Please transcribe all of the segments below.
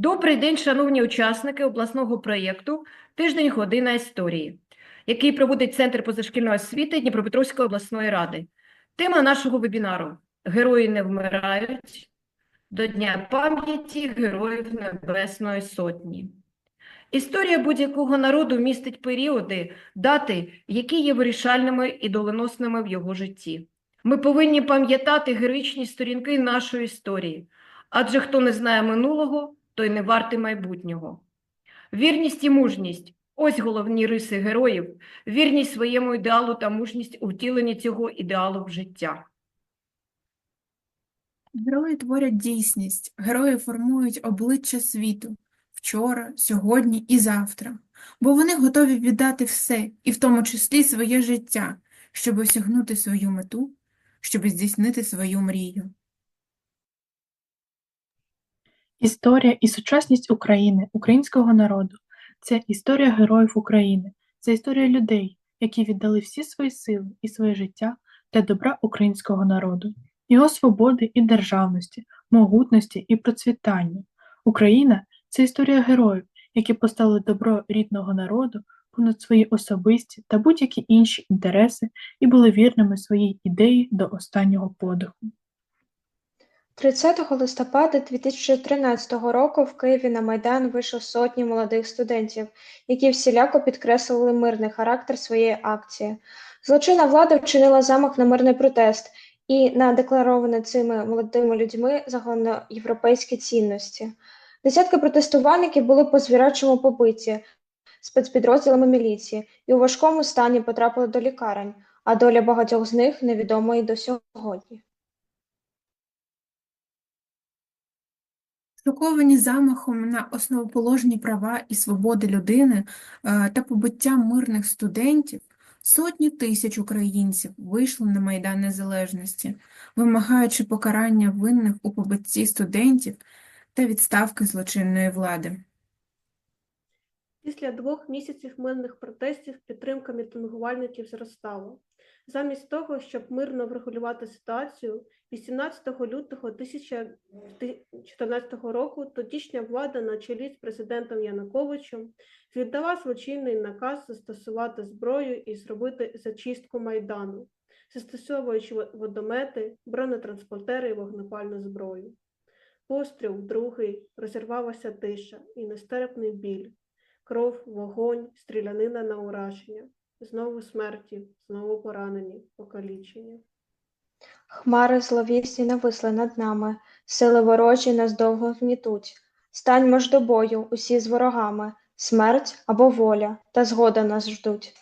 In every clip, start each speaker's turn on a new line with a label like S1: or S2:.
S1: Добрий день, шановні учасники обласного проєкту Тиждень година історії, який проводить Центр позашкільної освіти Дніпропетровської обласної ради. Тема нашого вебінару Герої не вмирають до Дня пам'яті Героїв Небесної Сотні. Історія будь-якого народу містить періоди, дати, які є вирішальними і доленосними в його житті. Ми повинні пам'ятати героїчні сторінки нашої історії, адже хто не знає минулого, той не вартий майбутнього. Вірність і мужність ось головні риси героїв, вірність своєму ідеалу та мужність у втіленні цього ідеалу в життя.
S2: Герої творять дійсність, герої формують обличчя світу вчора, сьогодні і завтра, бо вони готові віддати все, і в тому числі своє життя, щоб осягнути свою мету, щоб здійснити свою мрію.
S3: Історія і сучасність України, українського народу – це історія героїв України, це історія людей, які віддали всі свої сили і своє життя для добра українського народу, його свободи і державності, могутності і процвітання. Україна – це історія героїв, які поставили добро рідного народу понад свої особисті та будь-які інші інтереси і були вірними своїй ідеї до останнього подиху.
S4: 30 листопада 2013 року в Києві на Майдан вийшло сотні молодих студентів, які всіляко підкреслили мирний характер своєї акції. Злочинна влада вчинила замах на мирний протест і на декларовані цими молодими людьми загальноєвропейські цінності. Десятки протестувальників були по звірячому побиті спецпідрозділами міліції і у важкому стані потрапили до лікарень, а доля багатьох з них невідома і до сьогодні.
S2: Шоковані замахом на основоположні права і свободи людини е, та побиття мирних студентів, сотні тисяч українців вийшли на Майдан Незалежності, вимагаючи покарання винних у побитті студентів та відставки злочинної влади.
S5: Після двох місяців мирних протестів підтримка мітингувальників зростала. Замість того, щоб мирно врегулювати ситуацію, 18 лютого 2014 року тодішня влада на чолі з президентом Януковичем віддала злочинний наказ застосувати зброю і зробити зачистку Майдану, застосовуючи водомети, бронетранспортери і вогнепальну зброю. Постріл другий, розірвалася тиша і нестерпний біль, кров, вогонь, стрілянина на ураження. Знову смерті, знову поранені, покалічені.
S4: Хмари зловісні нависли над нами, сили ворожі нас довго гнітуть. Станьмо ж до бою, усі з ворогами, смерть або воля, та згода нас ждуть.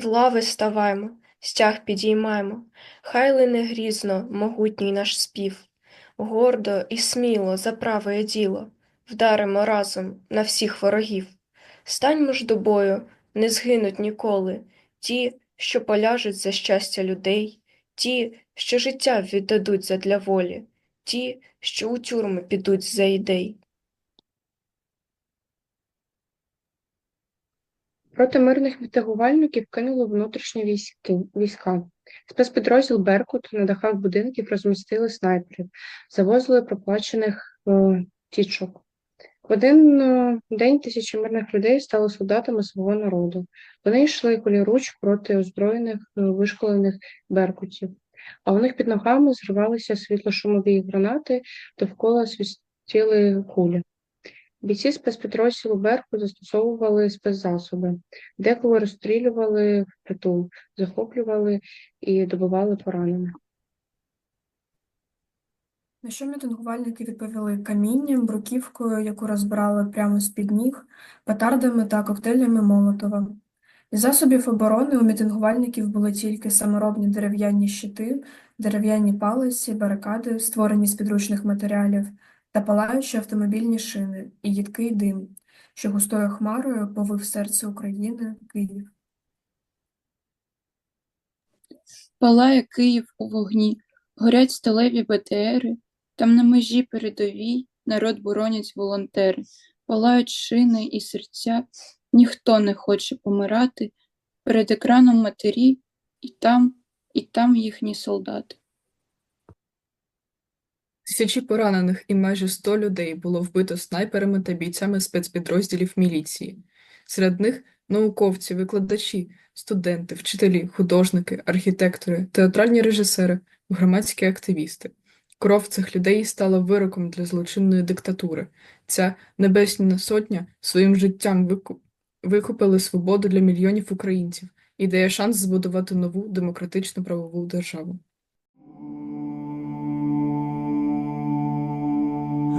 S6: В лави ставаймо, стяг підіймаймо, хай лине грізно могутній наш спів, гордо і сміло за праве діло. Вдаримо разом на всіх ворогів. Станьмо ж до бою, не згинуть ніколи, ті, що поляжуть за щастя людей, ті, що життя віддадуть задля волі, ті, що у тюрми підуть за ідей.
S7: Проти мирних мітингувальників кинули внутрішні військи, війська. Спецпідрозділ Беркут на дахах будинків розмістили снайперів, завозили проплачених е, тічок. В один е, день тисячі мирних людей стали солдатами свого народу. Вони йшли коліруч проти озброєних е, вишколених беркутів, а у них під ногами зривалися світлошумові гранати, довкола свистіли кулі. Бійці спецпідрозділу Беркут застосовували спецзасоби, деколи розстрілювали впритул, захоплювали і добивали поранених.
S2: На що мітингувальники відповіли камінням, бруківкою, яку розбирали прямо з-під ніг, петардами та коктейлями Молотова. Із засобів оборони у мітингувальників були тільки саморобні дерев'яні щити, дерев'яні палиці, барикади, створені з підручних матеріалів, та палаючі автомобільні шини і їдкий дим, що густою хмарою повив серце України, Київ.
S8: Палає Київ у вогні, горять сталеві БТРи, там на межі передовій народ боронять волонтери, палають шини і серця, ніхто не хоче помирати, перед екраном матері, і там, і там їхні солдати.
S9: Тисячі поранених і майже 100 людей було вбито снайперами та бійцями спецпідрозділів міліції. Серед них науковці, викладачі, студенти, вчителі, художники, архітектори, театральні режисери, громадські активісти. Кров цих людей стала вироком для злочинної диктатури. Ця небесна сотня своїм життям вику- викупили свободу для мільйонів українців і дає шанс збудувати нову демократичну правову державу.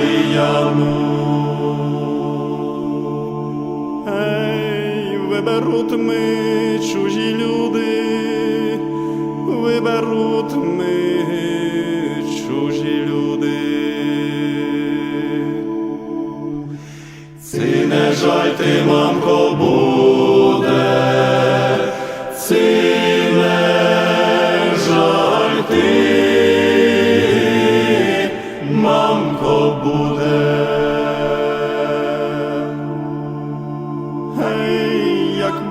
S10: Ей, виберуть ми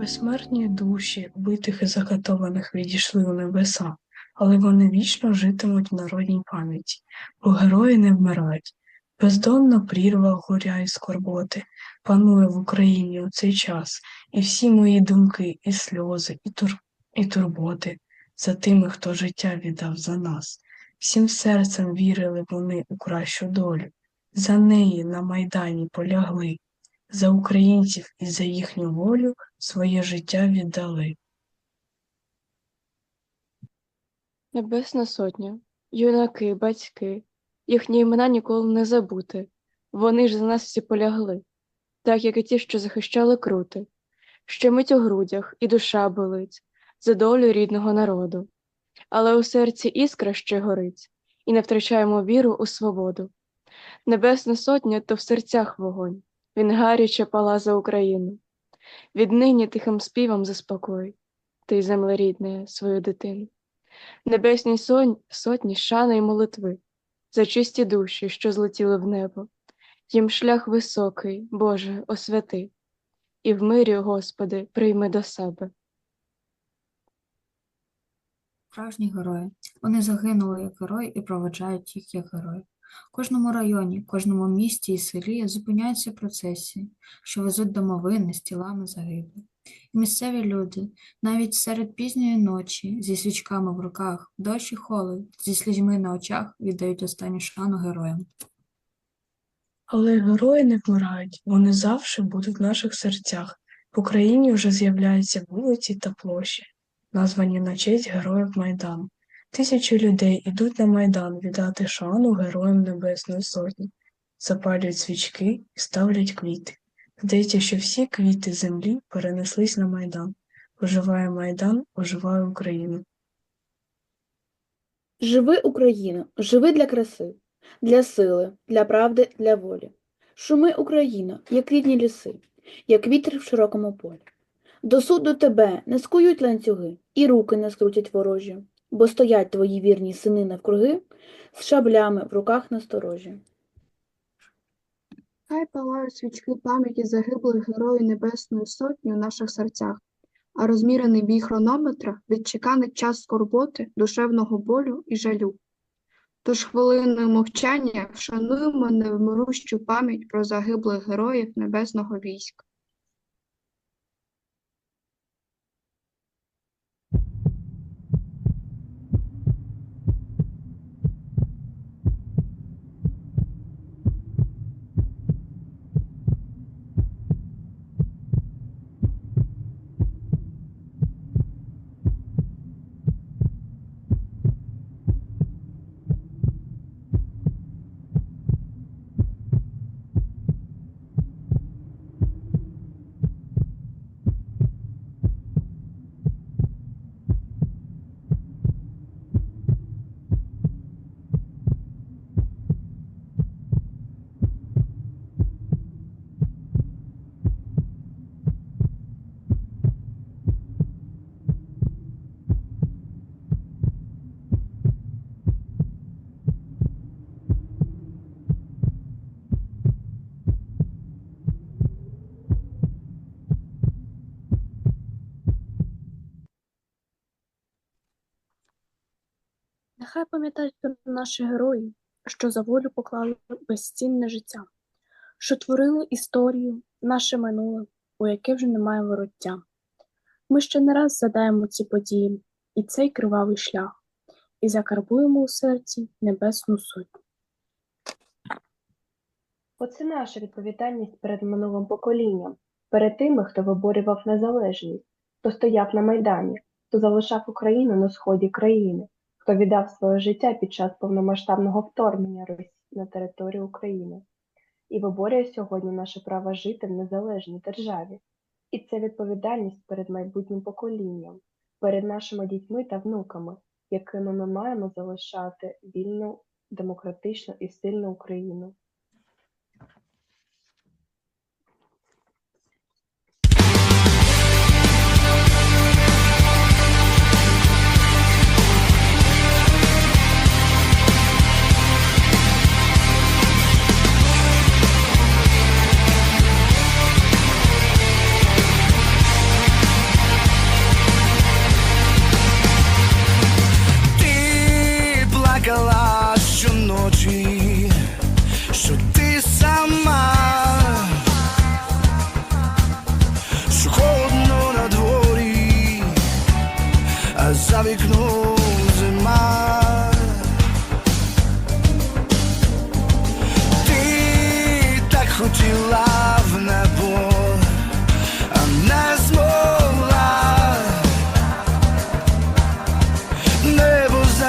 S11: Безсмертні душі битих і закатованих відійшли у небеса, але вони вічно житимуть в народній пам'яті, бо герої не вмирають. Бездонна прірва горя і скорботи панує в Україні у цей час, і всі мої думки, і сльози, і, тур... і турботи за тими, хто життя віддав за нас. Всім серцем вірили вони у кращу долю, за неї на Майдані полягли, за українців і за їхню волю своє життя віддали.
S12: Небесна сотня, юнаки, батьки, їхні імена ніколи не забути. Вони ж за нас всі полягли, так як і ті, що захищали крути. Щемить у грудях, і душа болить за долю рідного народу. Але у серці іскра ще горить, і не втрачаємо віру у свободу. Небесна сотня то в серцях вогонь, він гаряче пала за Україну. Віднині тихим співом заспокой, ти, земле рідне, свою дитину. Небесній сонь, сотні шани й молитви, за чисті душі, що злетіли в небо, їм шлях високий, Боже, освяти, і в мирі, Господи, прийми до себе.
S13: Справжні герої. Вони загинули як герої і проведжають їх як герої. Кожному районі, кожному місті і селі зупиняються процесії, що везуть домовини з тілами загиблих. І місцеві люди, навіть серед пізньої ночі, зі свічками в руках, дощ і холод, зі слізьми на очах віддають останню шану героям.
S11: Але герої не вмирають, вони завжди будуть в наших серцях. В Україні вже з'являються вулиці та площі, названі на честь героїв Майдану. Тисячі людей ідуть на Майдан віддати шану героям Небесної Сотні, запалюють свічки і ставлять квіти. Здається, що всі квіти землі перенеслись на Майдан. Оживає Майдан, оживає Україна.
S14: Живи Україно, живи для краси, для сили, для правди, для волі. Шуми Україно, як рідні ліси, як вітер в широкому полі. До суду тебе не скують ланцюги, і руки не скрутять ворожі, бо стоять твої вірні сини навкруги з шаблями в руках насторожі.
S15: Хай палають свічки пам'яті загиблих героїв Небесної Сотні у наших серцях, а розмірений бій хронометра відчеканить час скорботи, душевного болю і жалю. Тож хвилиною мовчання вшануємо невмирущу пам'ять про загиблих героїв Небесного війська.
S3: Нехай пам'ятають наші герої, що за волю поклали безцінне життя, що творили історію, наше минуле, у яке вже немає вороття. Ми ще не раз задаємо ці події і цей кривавий шлях, і закарбуємо у серці небесну сотню.
S6: Оце наша відповідальність перед минулим поколінням, перед тими, хто виборював незалежність, хто стояв на Майдані, хто залишав Україну на сході країни, віддав своє життя під час повномасштабного вторгнення Росії на територію України і виборює сьогодні наше право жити в незалежній державі. І це відповідальність перед майбутнім поколінням, перед нашими дітьми та внуками, якими ми маємо залишати вільну, демократичну і сильну Україну.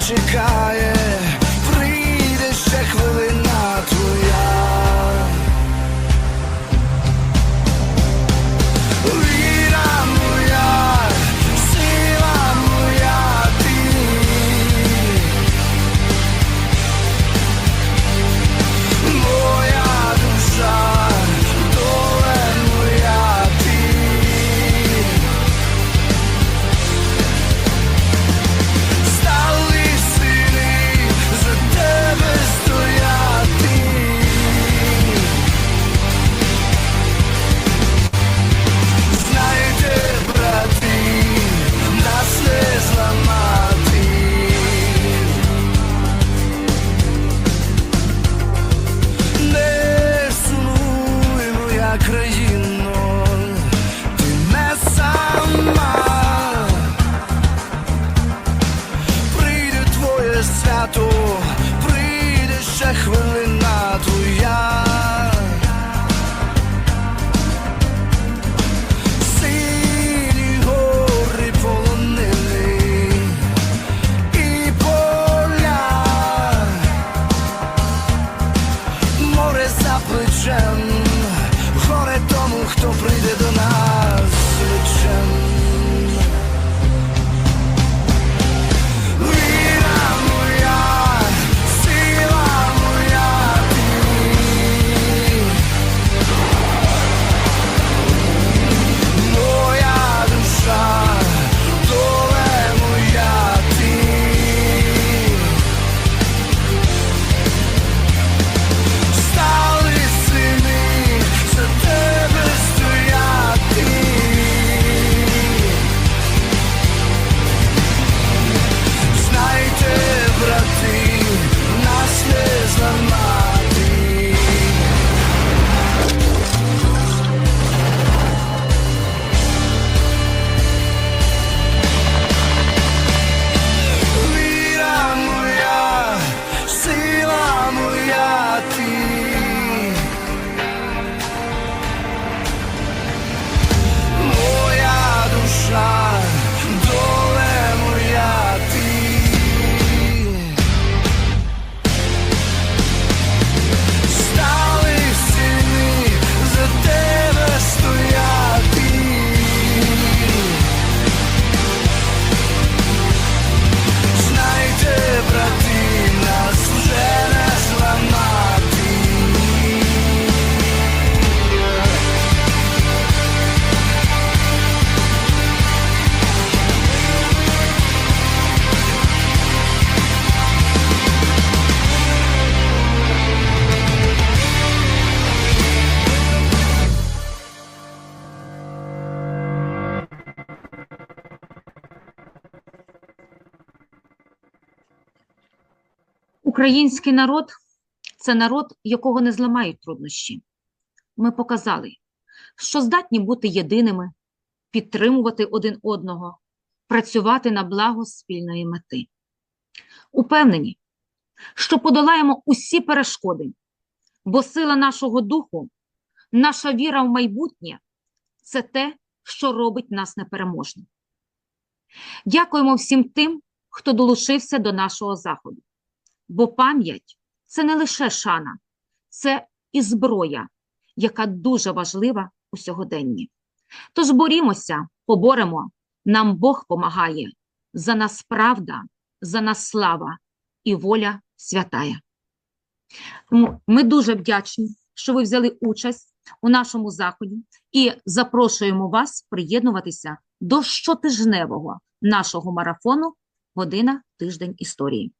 S16: Чекає,
S17: Український народ це народ, якого не зламають труднощі. Ми показали, що здатні бути єдиними, підтримувати один одного, працювати на благо спільної мети. Упевнені, що подолаємо усі перешкоди, бо сила нашого духу, наша віра в майбутнє це те, що робить нас непереможним. Дякуємо всім тим, хто долучився до нашого заходу. Бо пам'ять це не лише шана, це і зброя, яка дуже важлива у сьогоденні. Тож борімося, поборемо, нам Бог помагає. За нас правда, за нас слава і воля святая. Тому ми дуже вдячні, що ви взяли участь у нашому заході і запрошуємо вас приєднуватися до щотижневого нашого марафону Година тиждень історії.